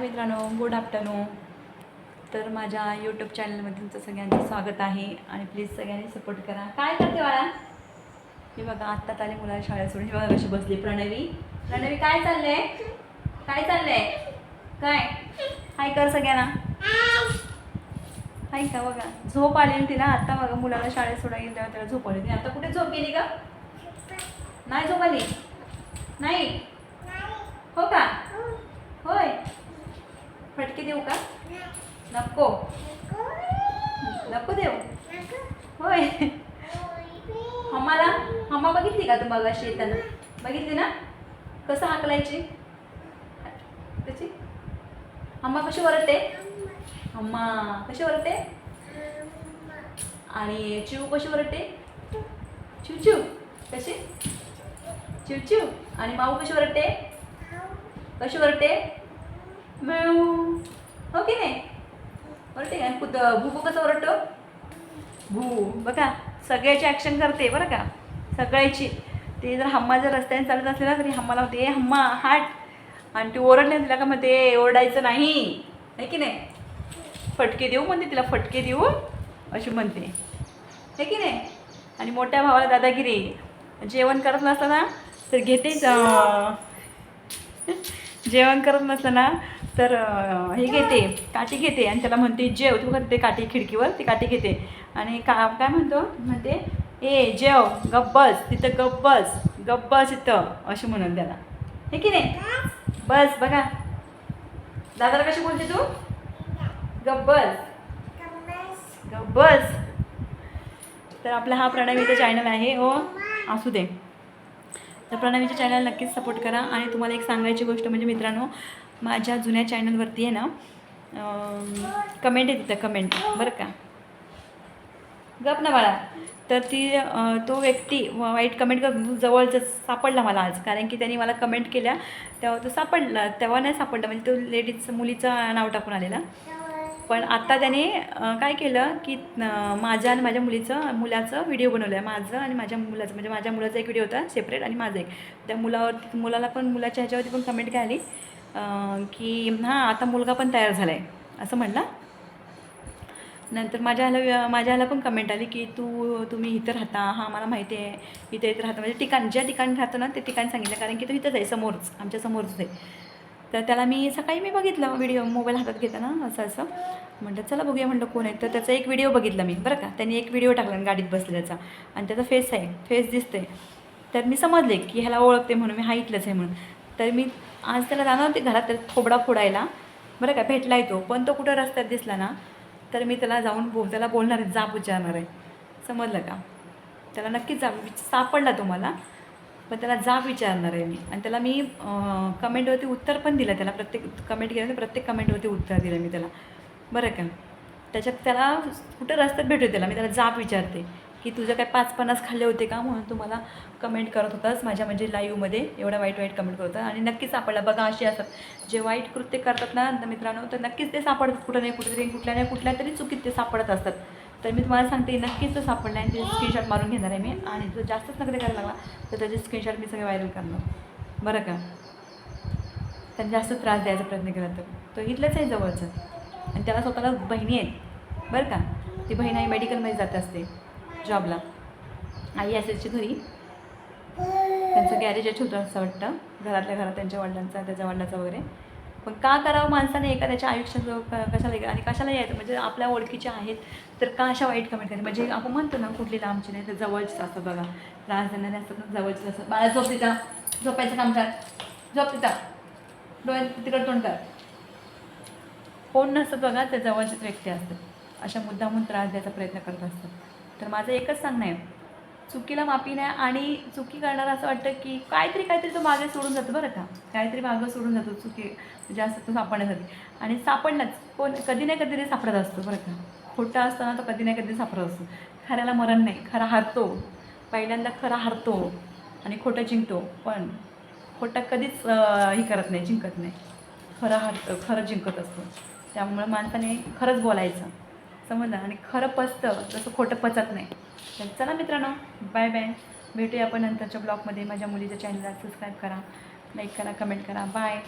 मित्रांनो good afternoon तर माझ्या यूट्यूब चॅनलमध्ये तुमचं सगळ्यांचं स्वागत आहे आणि प्लीज सगळ्यांनी सपोर्ट करा. काय करते बाळा? हे बघा आत्ता आले मुलाला शाळेत सोडून. हे बघा कशी बसली प्रणवी. प्रणवी काय चाललंय? काय चाललंय? काय? हाय कर सगळ्यांना. हाय का बघा. झोप आली ना तिला आत्ता बघा मुलाला शाळेत सोडायला गेल्यावर तेव्हा त्याला झोप आली होती. आता कुठे झोप गेली का नाही झोप आली? नाही हो का होय फटके देऊ का? नको. नको देऊ? होय. हमाला हम्मा बघितली का तू मगाशी येताना? बघितली ना? कसं हाकलायची? कशी हम्मा कशी वरडते हम्मा कशी वरडते आणि चिव कशी वरडते चिव चिव कशी? चिवचिव. आणि माऊ कशी वरडते कशी वरडते मेऊ. हो की नाही? वरडते काय कुत भूकू कसं ओरडतो? भू. बघा सगळ्याची ॲक्शन करते बरं का? सगळ्याची. ते जर हम्मा जर रस्त्याने चालत असले ना तरी हम्माला होते हम्मा हाट. आणि ती ओरडणे तिला का म्हणते ओरडायचं नाही. आहे की नाही? फटके देऊ म्हणते तिला फटके देऊ अशी म्हणते. आहे की नाही? आणि मोठ्या भावाला दादागिरी. जेवण करत नसताना तर घेतेच जेवण करत नसताना तर हे घेते काठी घेते आणि त्याला म्हणते जेव. तू करते ते काठी खिडकीवर ती काठी घेते. आणि का काय म्हणतो? म्हणते ए जेव गब्बस तिथं गब्बस गब्बस इथं असे म्हणून त्याला. हे की नाही? बस बघा. दादाला कशी बोलते तू? गब्बस. गब्बस. तर आपला हा प्रणवीचा चॅनल आहे हो. असू दे. तर प्रणवीच्या चॅनल नक्कीच सपोर्ट करा. आणि तुम्हाला एक सांगायची गोष्ट म्हणजे मित्रांनो माझ्या जुन्या चॅनलवरती आहे ना कमेंट आहे तिथं कमेंट बरं का? गप ना बाळा. तर ती तो व्यक्ती व- वाईट कमेंट कर जवळचं सापडला मला आज. कारण की त्यांनी मला कमेंट केल्या तेव्हा तो सापडला तेव्हा नाही सापडला. म्हणजे तो लेडीज मुलीचं नाव टाकून आलेला. पण आत्ता त्याने काय केलं की माझ्या आणि माझ्या मुलीचं मुलाचं व्हिडिओ बनवलं आहे माझं आणि माझ्या मुलाचं. म्हणजे माझ्या मुलाचा एक व्हिडिओ होता सेपरेट आणि माझा एक. त्या मुलावरती मुलाला पण मुलाच्या ह्याच्यावरती पण कमेंट काय आली. की हां आता मुलगा पण तयार झाला आहे असं म्हणला. नंतर माझ्या ह्याला माझ्या ह्याला पण कमेंट आली की तू तुम्ही इथं राहता हां मला माहिती आहे इथं इथं राहता. म्हणजे ठिकाण ज्या ठिकाणी राहतो ना ते ठिकाण सांगितलं कारण की तो इथंच आहे समोरच आमच्या समोरच आहे. तर त्याला मी सकाळी मी बघितलं व्हिडिओ मोबाईल हातात घेताना असं असं. म्हटलं चला बघूया म्हणलं कोण आहे? तर त्याचा एक व्हिडिओ बघितला मी बरं का. त्यांनी एक व्हिडिओ टाकला गाडीत बसलेल्याचा आणि त्याचा फेस आहे फेस दिसते तर मी समजले की ह्याला ओळखते म्हणून मी हा इथलंच आहे म्हणून. तर मी आज त्याला जाणार होते घरात त्याला थोबडा फोडायला. बरं का भेटला तो पण तो कुठं रस्त्यात दिसला ना तर मी त्याला जाऊन बोल त्याला बोलणार आहे जाब विचारणार आहे. समजलं का? त्याला नक्कीच जाब सापडला तो मला पण त्याला जाब विचारणार आहे मी. आणि त्याला मी कमेंटवरती उत्तर पण दिलं त्याला प्रत्येक कमेंट केलं प्रत्येक कमेंटवरती उत्तर दिलं मी त्याला. बरं का? त्याच्यात त्याला कुठं रस्त्यात भेटू त्याला मी त्याला जाब विचारते. की तुझं काय पाच पन्नास खाल्ले होते का म्हणून तुम्हाला कमेंट करत होतास. माझ्या म्हणजे लाईव्हमध्ये एवढा वाईट वाईट कमेंट करत होता. आणि नक्कीच सापडला. बघा असे असतात जे वाईट कृत्य करतात ना तर मित्रांनो तर नक्कीच ते सापडतात. कुठं नाही कुठेतरी कुठल्या नाही कुठल्या तरी चुकीत ते सापडत असतात. तर मी तुम्हाला सांगते नक्कीच तो सापडला आणि त्याचे स्क्रीनशॉट मारून घेणार आहे मी. आणि जो जास्तच नकडे करायला लागला तर त्याचे स्क्रीनशॉट मी सगळे व्हायरल करणार. बरं का? त्यांनी जास्त त्रास द्यायचा प्रयत्न केला तर. तो इथलंच आहे जवळचं. आणि त्याला स्वतःला बहिणी आहेत. बरं का? ती बहीण आई मेडिकलमध्ये जात असते. जॉबला. आई असायची घरी. त्यांचं गॅरेज आहे छोटं असं वाटतं. घरातल्या घरात त्यांच्या वडिलांचा त्याच्या वडिलांचा वगैरे. पण का करावं माणसाने एखाद्याच्या आयुष्यात कशाला आणि कशाला यायचं? म्हणजे आपल्या ओळखीचे आहेत तर का अशा वाईट कमेंट करायची म्हणजे आपण म्हणतो ना कुठली लांबची नाही तर जवळचीच असतं बघा. त्रास देणारे असतात ना जवळचीच असतात. बाळा झोप तिथं. झोपायचं काम कर. झोप तिचा डोळ्यात तिकडं तोंड कर. कोण नसतं बघा ते जवळचेच व्यक्ती असतात. अशा मुद्दामून त्रास द्यायचा प्रयत्न करत असतात. तर माझं एकच सांगणं आहे. चुकीला माफी नाही आणि चुकी करणारा असं वाटतं की काहीतरी काहीतरी तो मागे सोडून जातो बरं का. काहीतरी मागं सोडून जातो चुकी म्हणजे जास्त तो सापडण्यासाठी. आणि सापडलाच. कोण कधी नाही कधी ते सापडत असतो बरं का. खोटा असताना तो कधी नाही कधी सापडत असतो. खऱ्याला मरण नाही. खरा हारतो. पहिल्यांदा खरा हारतो आणि खोटं जिंकतो. पण खोटं कधीच हे करत नाही जिंकत नाही. खरं हारतं खरं जिंकत असतो. त्यामुळं माणसाने खरंच बोलायचं. समजलं आणि खरं पचतं तसं खोटं पचत नाही. तर चला मित्रांनो बाय बाय भेटूया आपण नंतरच्या ब्लॉगमध्ये माझ्या मुलीच्या चॅनलला सबस्क्राईब करा लाईक करा कमेंट करा. बाय